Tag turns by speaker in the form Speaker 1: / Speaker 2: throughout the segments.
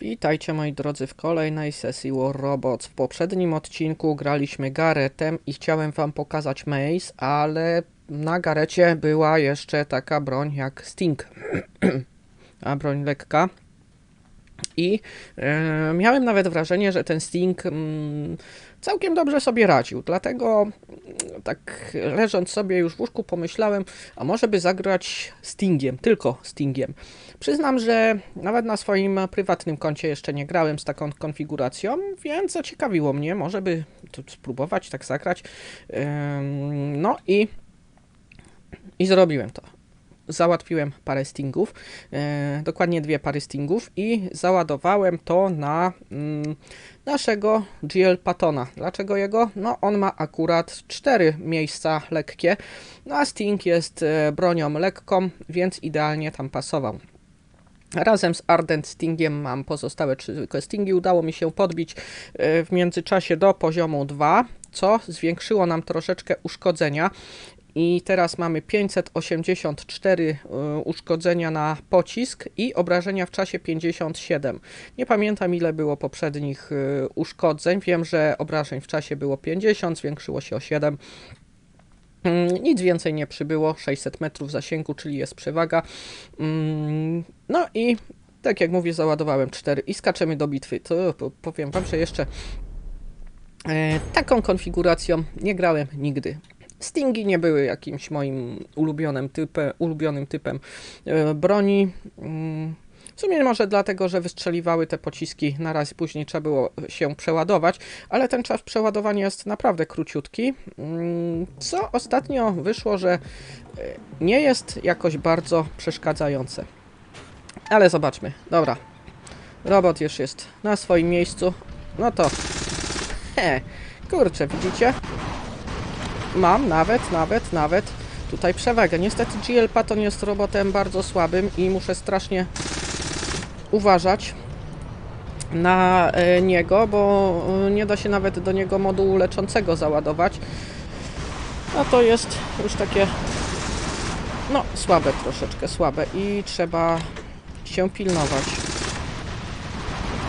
Speaker 1: Witajcie moi drodzy w kolejnej sesji War Robots. W poprzednim odcinku graliśmy Garetem i chciałem wam pokazać Maze, ale na Garecie była jeszcze taka broń jak Sting. A broń lekka. I e, miałem nawet wrażenie, że ten Sting mm, całkiem dobrze sobie radził. Dlatego mm, tak leżąc sobie już w łóżku pomyślałem, a może by zagrać Stingiem, tylko Stingiem. Przyznam, że nawet na swoim prywatnym koncie jeszcze nie grałem z taką konfiguracją, więc zaciekawiło mnie, może by spróbować tak zagrać. No i, i zrobiłem to. Załatwiłem parę stingów, e, dokładnie dwie pary stingów i załadowałem to na mm, naszego GL Patona. Dlaczego jego? No on ma akurat cztery miejsca lekkie, no a Sting jest e, bronią lekką, więc idealnie tam pasował. Razem z Ardent Stingiem mam pozostałe trzy Stingi. Udało mi się podbić e, w międzyczasie do poziomu 2, co zwiększyło nam troszeczkę uszkodzenia. I teraz mamy 584 e, uszkodzenia na pocisk i obrażenia w czasie 57. Nie pamiętam ile było poprzednich e, uszkodzeń. Wiem, że obrażeń w czasie było 50, zwiększyło się o 7. Mm, Nic więcej nie przybyło, 600 metrów zasięgu, czyli jest przewaga. Mm, No i tak jak mówię, załadowałem 4 i skaczemy do bitwy. To po- powiem Wam, że jeszcze e, taką konfiguracją nie grałem nigdy. Stingi nie były jakimś moim ulubionym typem, ulubionym typem e, broni. Mm, W sumie może dlatego, że wystrzeliwały te pociski na raz później trzeba było się przeładować, ale ten czas przeładowania jest naprawdę króciutki. Mm, Co ostatnio wyszło, że e, nie jest jakoś bardzo przeszkadzające. Ale zobaczmy. Dobra. Robot już jest na swoim miejscu. No to. He, kurczę, widzicie? Mam nawet, nawet, nawet tutaj przewagę. Niestety GL Patton jest robotem bardzo słabym i muszę strasznie uważać na e, niego, bo e, nie da się nawet do niego modułu leczącego załadować. A to jest już takie no słabe troszeczkę, słabe i trzeba się pilnować.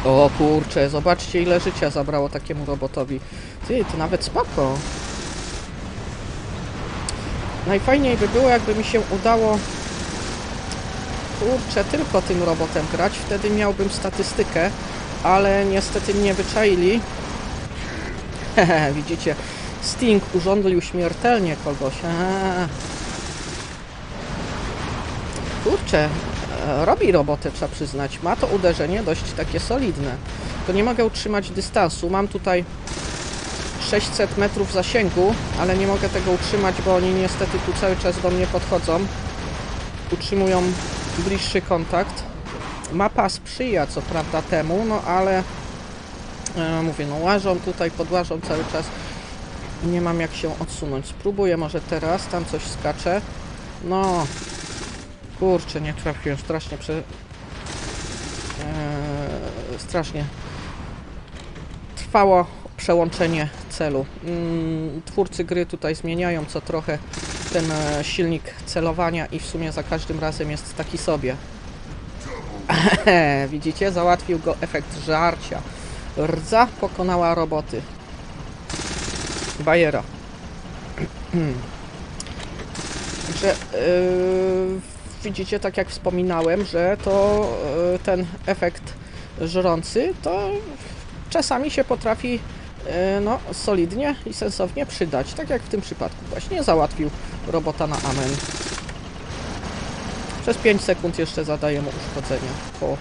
Speaker 1: O kurczę, zobaczcie ile życia zabrało takiemu robotowi. Ty, to nawet spoko. Najfajniej by było, jakby mi się udało kurczę, tylko tym robotem grać, wtedy miałbym statystykę, ale niestety nie wyczaili. Hehe, widzicie, Sting urządlił śmiertelnie kogoś. Eee. Kurczę, e, robi robotę, trzeba przyznać. Ma to uderzenie dość takie solidne. To nie mogę utrzymać dystansu. Mam tutaj 600 metrów zasięgu, ale nie mogę tego utrzymać, bo oni niestety tu cały czas do mnie podchodzą. Utrzymują bliższy kontakt. Mapa sprzyja co prawda temu, no ale e, mówię, no łażą tutaj, podłażą cały czas. Nie mam jak się odsunąć. Spróbuję może teraz, tam coś skacze. No, kurczę, nie trafiłem, strasznie prze... Eee, strasznie trwało przełączenie celu. Mm, twórcy gry tutaj zmieniają co trochę ten e, silnik celowania i w sumie za każdym razem jest taki sobie. Widzicie? Załatwił go efekt żarcia. Rdza pokonała roboty. Bajera. Także yy, widzicie, tak jak wspominałem, że to yy, ten efekt żrący to czasami się potrafi no, solidnie i sensownie przydać. Tak jak w tym przypadku właśnie załatwił robota na amen. Przez 5 sekund jeszcze zadaje mu uszkodzenia po,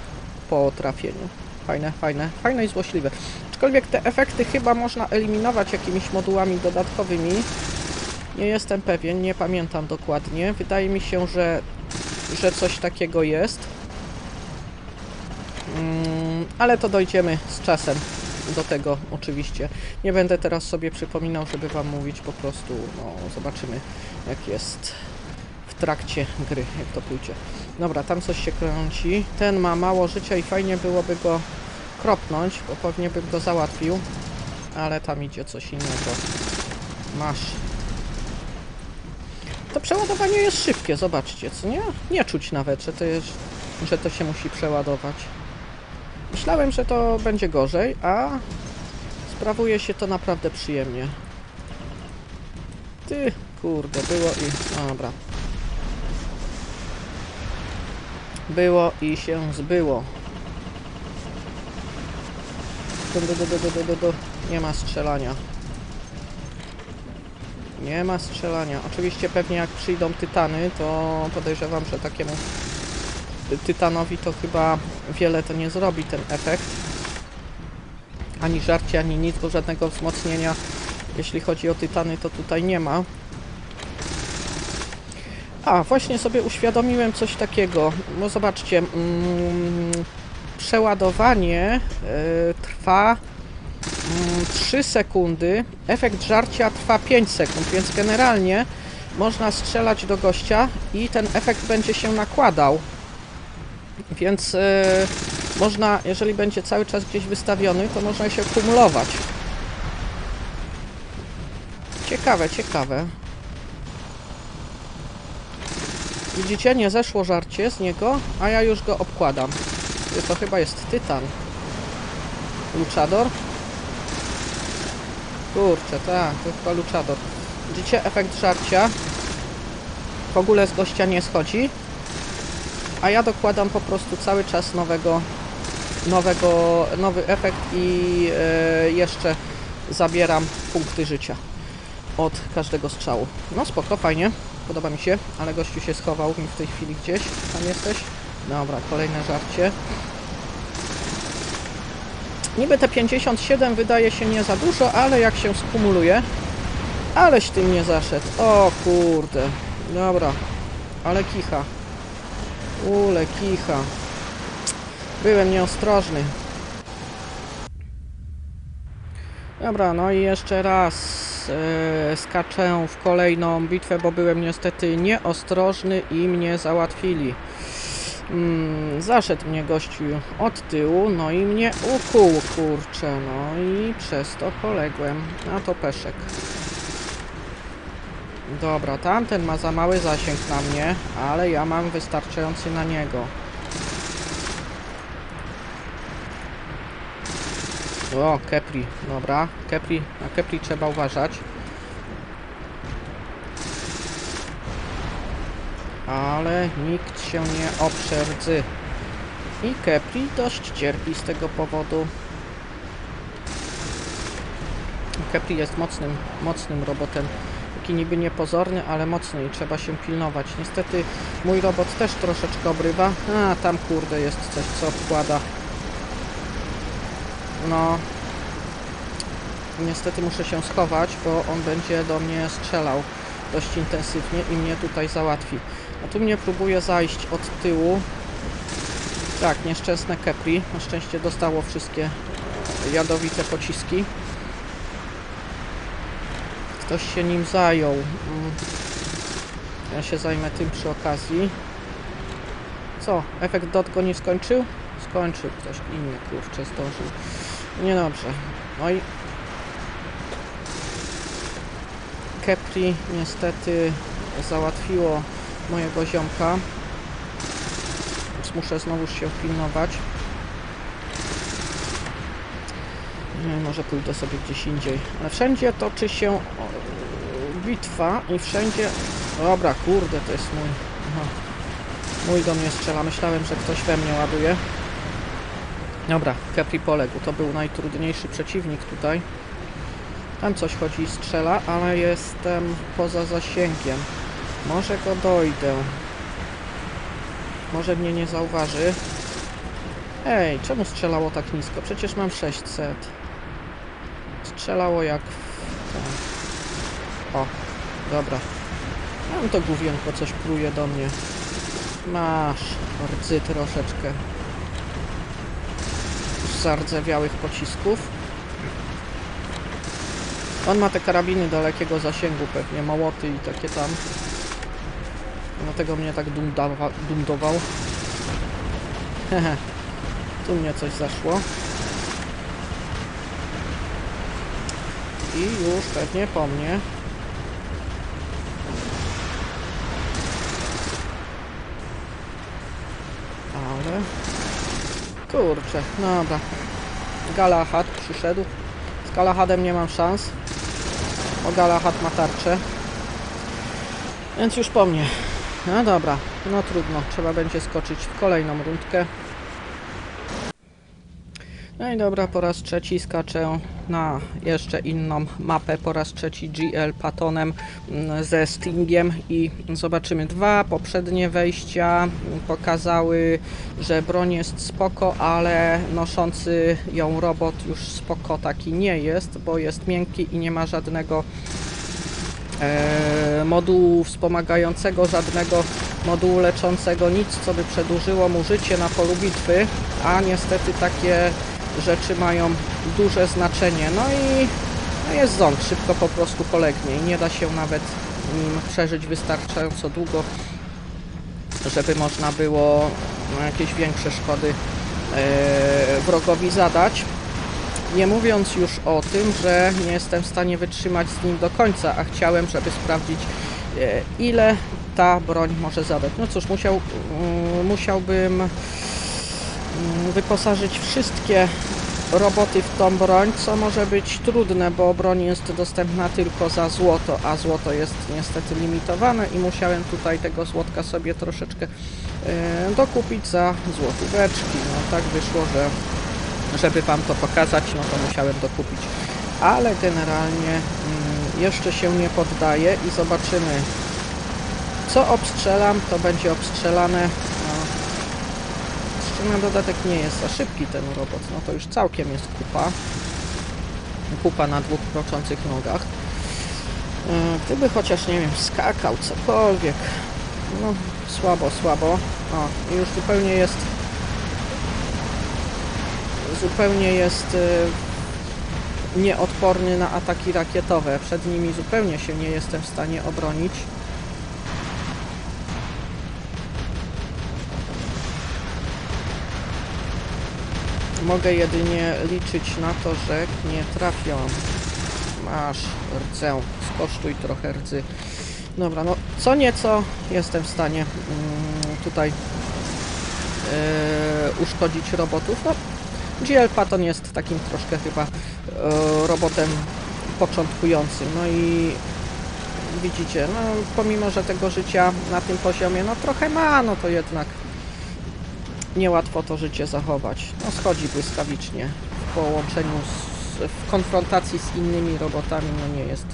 Speaker 1: po trafieniu. Fajne, fajne, fajne i złośliwe. Aczkolwiek te efekty chyba można eliminować jakimiś modułami dodatkowymi. Nie jestem pewien, nie pamiętam dokładnie. Wydaje mi się, że, że coś takiego jest. Mm, ale to dojdziemy z czasem do tego oczywiście. Nie będę teraz sobie przypominał, żeby wam mówić, po prostu no, zobaczymy jak jest w trakcie gry, jak to pójdzie. Dobra, tam coś się kręci. Ten ma mało życia i fajnie byłoby go kropnąć, bo pewnie bym go załatwił. Ale tam idzie coś innego. Masz. To przeładowanie jest szybkie, zobaczcie, co nie? Nie czuć nawet, że to jest, że to się musi przeładować. Myślałem, że to będzie gorzej, a sprawuje się to naprawdę przyjemnie. Ty, kurde, było i... Dobra. Było i się zbyło. Du, du, du, du, du, du, du. Nie ma strzelania. Nie ma strzelania. Oczywiście pewnie jak przyjdą tytany, to podejrzewam, że takiemu tytanowi to chyba wiele to nie zrobi ten efekt. Ani żarcie, ani nic, bo żadnego wzmocnienia, jeśli chodzi o tytany, to tutaj nie ma. A, właśnie sobie uświadomiłem coś takiego. No zobaczcie, mm, przeładowanie y, trwa mm, 3 sekundy, efekt żarcia trwa 5 sekund, więc generalnie można strzelać do gościa i ten efekt będzie się nakładał. Więc y, można, jeżeli będzie cały czas gdzieś wystawiony, to można się kumulować. Ciekawe, ciekawe. Widzicie, nie zeszło żarcie z niego, a ja już go obkładam. To chyba jest tytan. Luchador? Kurczę, tak, to chyba luchador. Widzicie, efekt żarcia w ogóle z gościa nie schodzi, a ja dokładam po prostu cały czas nowego, nowego, nowy efekt i e, jeszcze zabieram punkty życia od każdego strzału. No spoko, fajnie, podoba mi się, ale gościu się schował mi w tej chwili gdzieś. Tam jesteś? Dobra, kolejne żarcie. Niby te 57 wydaje się nie za dużo, ale jak się skumuluje... Aleś tym nie zaszedł. O kurde. Dobra. Ale kicha. Ule kicha. Byłem nieostrożny. Dobra, no i jeszcze raz e, skaczę w kolejną bitwę, bo byłem niestety nieostrożny i mnie załatwili. Mm, zaszedł mnie gościu od tyłu, no i mnie ukuł, kurczę, no i przez to poległem. A to peszek. Dobra, tamten ma za mały zasięg na mnie, ale ja mam wystarczający na niego. O, Kepri, dobra. Kepri, na Kepri trzeba uważać. Ale nikt się nie obszerdzy. I Kepri dość cierpi z tego powodu. Kepri jest mocnym, mocnym robotem. Taki niby niepozorny, ale mocny i trzeba się pilnować. Niestety mój robot też troszeczkę obrywa. A, tam kurde jest coś, co obkłada. No. Niestety muszę się schować, bo on będzie do mnie strzelał dość intensywnie i mnie tutaj załatwi. A tu mnie próbuje zajść od tyłu. Tak, nieszczęsne Kepri. Na szczęście dostało wszystkie jadowite pociski. Ktoś się nim zajął. Ja się zajmę tym przy okazji. Co? Efekt dot go nie skończył? Skończył ktoś inny, kurczę, zdążył. Niedobrze. No i Kepri niestety załatwiło mojego ziomka. Więc muszę znowu się pilnować. Nie, może pójdę sobie gdzieś indziej. Ale wszędzie toczy się bitwa i wszędzie... Dobra, kurde, to jest mój... Aha. Mój do mnie strzela. Myślałem, że ktoś we mnie ładuje. Dobra, Kepri poległ. To był najtrudniejszy przeciwnik tutaj. Tam coś chodzi i strzela, ale jestem poza zasięgiem. Może go dojdę. Może mnie nie zauważy. Ej, czemu strzelało tak nisko? Przecież mam 600. Strzelało jak... w. O, dobra. Mam to główienko, coś pluje do mnie. Masz, rdzy troszeczkę. Zardzewiałych pocisków. On ma te karabiny dalekiego zasięgu pewnie, małoty i takie tam. Dlatego mnie tak dumdował. Hehe. tu mnie coś zaszło. I już pewnie po mnie. Ale... Kurczę, no dobra. Galahad przyszedł. Z Galahadem nie mam szans. Bo Galahad ma tarczę. Więc już po mnie. No dobra, no trudno. Trzeba będzie skoczyć w kolejną rundkę. No i dobra, po raz trzeci skaczę na jeszcze inną mapę, po raz trzeci GL Patonem mm, ze Stingiem i zobaczymy. Dwa poprzednie wejścia pokazały, że broń jest spoko, ale noszący ją robot już spoko taki nie jest, bo jest miękki i nie ma żadnego e, modułu wspomagającego, żadnego modułu leczącego, nic co by przedłużyło mu życie na polu bitwy, a niestety takie rzeczy mają duże znaczenie. No i no jest ząb, szybko po prostu polegnie i nie da się nawet nim przeżyć wystarczająco długo, żeby można było no, jakieś większe szkody e, wrogowi zadać. Nie mówiąc już o tym, że nie jestem w stanie wytrzymać z nim do końca, a chciałem, żeby sprawdzić e, ile ta broń może zadać. No cóż, musiał, mm, musiałbym mm, wyposażyć wszystkie roboty w tą broń, co może być trudne, bo broń jest dostępna tylko za złoto, a złoto jest niestety limitowane i musiałem tutaj tego złotka sobie troszeczkę e, dokupić za złotóweczki. No tak wyszło, że żeby Wam to pokazać, no to musiałem dokupić. Ale generalnie mm, jeszcze się nie poddaję i zobaczymy co obstrzelam, to będzie obstrzelane. Na dodatek nie jest za szybki ten robot, no to już całkiem jest kupa. Kupa na dwóch kroczących nogach. E, Gdyby chociaż, nie wiem, skakał, cokolwiek. No, słabo, słabo. O, już zupełnie jest zupełnie jest y, nieodporny na ataki rakietowe. Przed nimi zupełnie się nie jestem w stanie obronić. Mogę jedynie liczyć na to, że nie trafią. Masz rdzę, skosztuj trochę rdzy. Dobra, no co nieco jestem w stanie mm, tutaj yy, uszkodzić robotów. No, GL Patton jest takim troszkę chyba e, robotem początkującym. No i widzicie, no pomimo, że tego życia na tym poziomie no trochę ma, no to jednak niełatwo to życie zachować. No schodzi błyskawicznie w połączeniu z, w konfrontacji z innymi robotami, no nie jest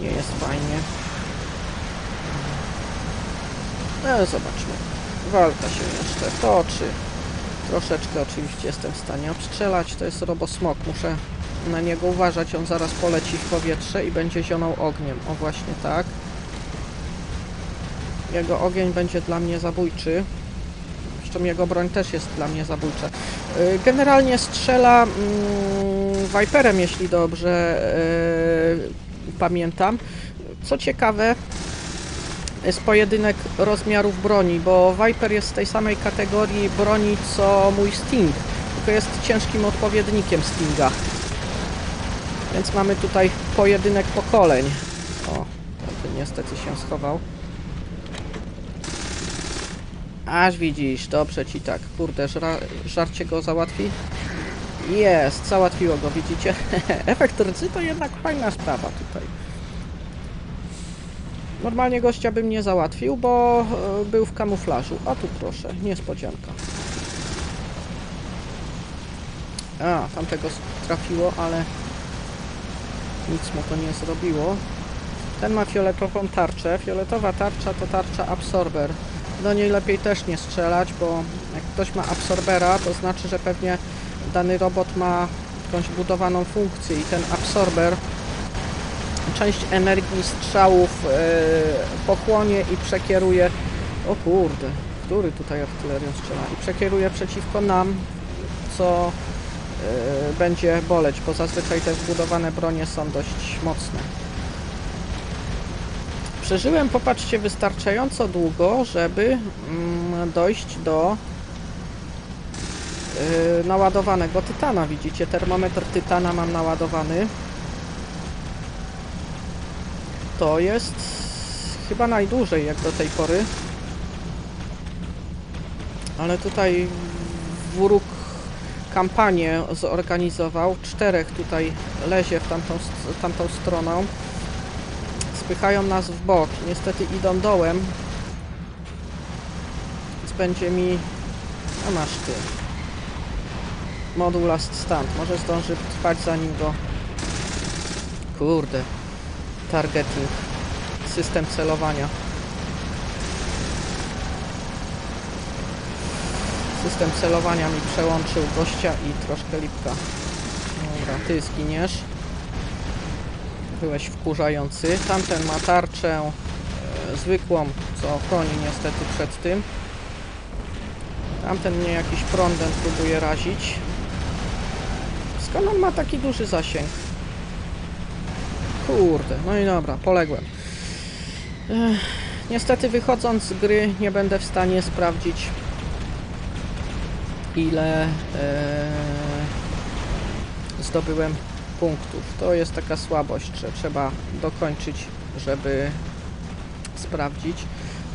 Speaker 1: nie jest fajnie. No zobaczmy. Walka się jeszcze toczy. Troszeczkę oczywiście jestem w stanie obstrzelać. To jest robosmok. Muszę na niego uważać. On zaraz poleci w powietrze i będzie zionął ogniem. O właśnie tak. Jego ogień będzie dla mnie zabójczy. Zresztą jego broń też jest dla mnie zabójcza. Yy, Generalnie strzela mm, Viperem, jeśli dobrze yy, pamiętam. Co ciekawe, jest pojedynek rozmiarów broni, bo Viper jest z tej samej kategorii broni co mój Sting, tylko jest ciężkim odpowiednikiem Stinga. Więc mamy tutaj pojedynek pokoleń. O, niestety się schował. Aż widzisz, dobrze ci tak. Kurde, żarcie go załatwi? Jest, załatwiło go, widzicie? Efekt rdzy to jednak fajna sprawa tutaj. Normalnie gościa bym nie załatwił, bo e, był w kamuflażu. A tu proszę, niespodzianka. A, tamtego trafiło, ale nic mu to nie zrobiło. Ten ma fioletową tarczę. Fioletowa tarcza to tarcza absorber. Do niej lepiej też nie strzelać, bo jak ktoś ma absorbera, to znaczy, że pewnie dany robot ma jakąś budowaną funkcję i ten absorber część energii strzałów e, pochłonie i przekieruje. O kurde, który tutaj artylerią strzela? I przekieruje przeciwko nam, co e, będzie boleć, bo zazwyczaj te zbudowane bronie są dość mocne. Przeżyłem, popatrzcie, wystarczająco długo, żeby mm, dojść do yy, naładowanego tytana. Widzicie, termometr tytana mam naładowany. To jest chyba najdłużej jak do tej pory. Ale tutaj wróg kampanię zorganizował. Czterech tutaj lezie w tamtą, tamtą stroną. Spychają nas w bok. Niestety idą dołem. Więc będzie mi... A masz ty. Moduł last stand. Może zdąży trwać zanim go... Kurde. Targeting. System celowania. System celowania mi przełączył gościa i troszkę lipka. Dobra, ty zginiesz. Byłeś wkurzający. Tamten ma tarczę e, zwykłą, co chroni niestety przed tym. Tamten mnie jakiś prądem próbuje razić. Skąd on ma taki duży zasięg? Kurde, no i dobra, poległem. Ech, niestety wychodząc z gry nie będę w stanie sprawdzić ile e, zdobyłem punktów. To jest taka słabość, że trzeba dokończyć, żeby sprawdzić.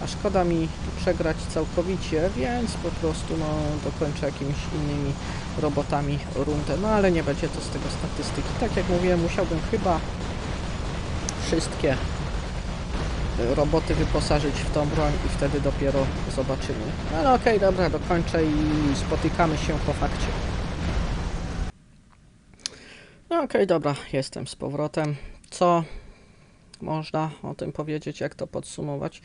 Speaker 1: A szkoda mi przegrać całkowicie, więc po prostu no, dokończę jakimiś innymi robotami rundę. No ale nie będzie to z tego statystyki. Tak jak mówiłem, musiałbym chyba wszystkie e, roboty wyposażyć w tą broń i wtedy dopiero zobaczymy. No ale okej, dobra, dokończę i spotykamy się po fakcie. Okej, dobra, jestem z powrotem. Co można o tym powiedzieć, jak to podsumować?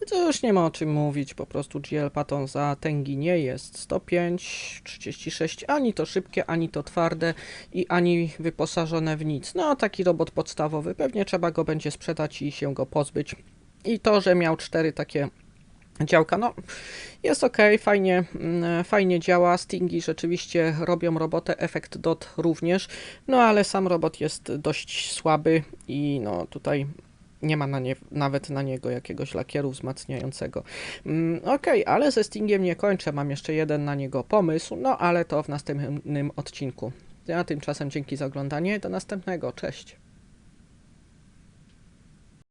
Speaker 1: No to już nie ma o czym mówić, po prostu GL Patton za tęgi nie jest 105, 36, ani to szybkie, ani to twarde i ani wyposażone w nic. No taki robot podstawowy, pewnie trzeba go będzie sprzedać i się go pozbyć. I to, że miał cztery takie działka, no jest ok, fajnie, mm, fajnie działa. Stingi rzeczywiście robią robotę, efekt DOT również, no ale sam robot jest dość słaby i no tutaj nie ma na nie, nawet na niego jakiegoś lakieru wzmacniającego. Mm, ok, ale ze Stingiem nie kończę, mam jeszcze jeden na niego pomysł, no ale to w następnym odcinku. Ja tymczasem dzięki za oglądanie, do następnego, cześć.